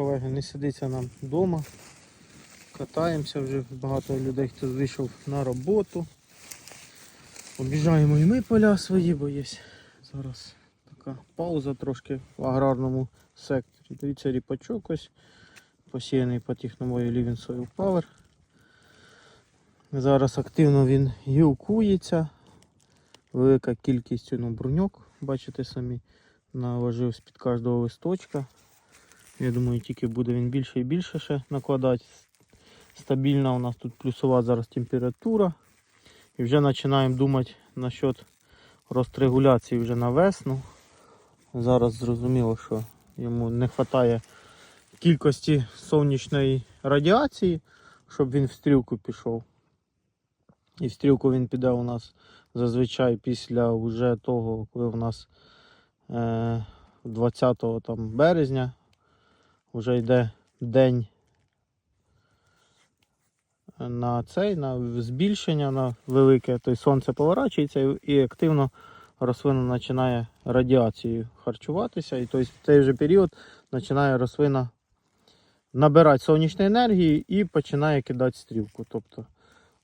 колеги, не сидиться нам вдома. Катаємося вже багато людей, хто вийшов на роботу. Обіжаємо і ми поля свої, бо є зараз така пауза трошки в аграрному секторі. Дивіться, ріпачок ось посіяний по техномові Living Soil Power. Зараз активно він гілкується. Велика кількість ну, бруньок, бачите самі, наложив з-під кожного листочка. Я думаю, тільки буде він більше і більше ще накладати. Стабільна у нас тут плюсова зараз температура. І вже починаємо думати насчет розрегуляції вже на весну. Зараз зрозуміло, що йому не вистачає кількості сонячної радіації, щоб він в стрілку пішов. І в стрілку він піде у нас зазвичай після вже того, коли у нас е, 20 там, березня вже йде день на цей, на збільшення на велике, тобто сонце поворачується і- активно рослина починає радіацією харчуватися. І тобто в цей же період починає рослина набирати сонячної енергії і починає кидати стрілку. Тобто,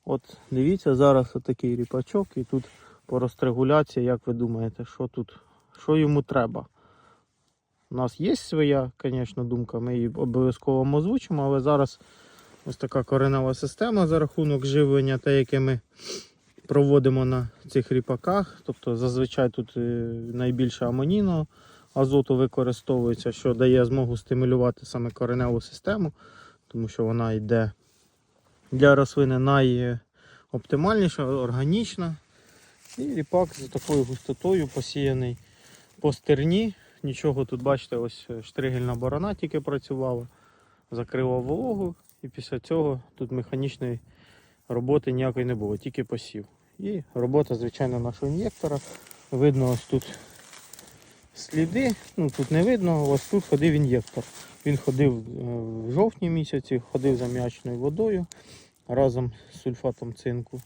от дивіться, зараз отакий ріпачок, і тут по розрегуляції, як ви думаєте, що тут, що йому треба? У нас є своя, звісно, думка, ми її обов'язково озвучимо, але зараз ось така коренева система за рахунок живлення, те, яке ми проводимо на цих ріпаках. Тобто зазвичай тут е, найбільше амонійного азоту використовується, що дає змогу стимулювати саме кореневу систему, тому що вона йде для рослини найоптимальніша, органічна. І ріпак з такою густотою посіяний по стерні. Нічого тут, бачите, ось е, штригельна борона тільки працювала, закрила вологу, і після цього тут механічної роботи ніякої не було, тільки посів. І робота, звичайно, нашого ін'єктора. Видно ось тут сліди, ну тут не видно, ось тут ходив ін'єктор. Він ходив е, в жовтні місяці, ходив за м'ячною водою разом з сульфатом цинку.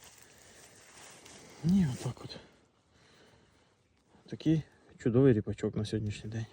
І отак от. Такий чудовий ріпачок на сьогоднішній день.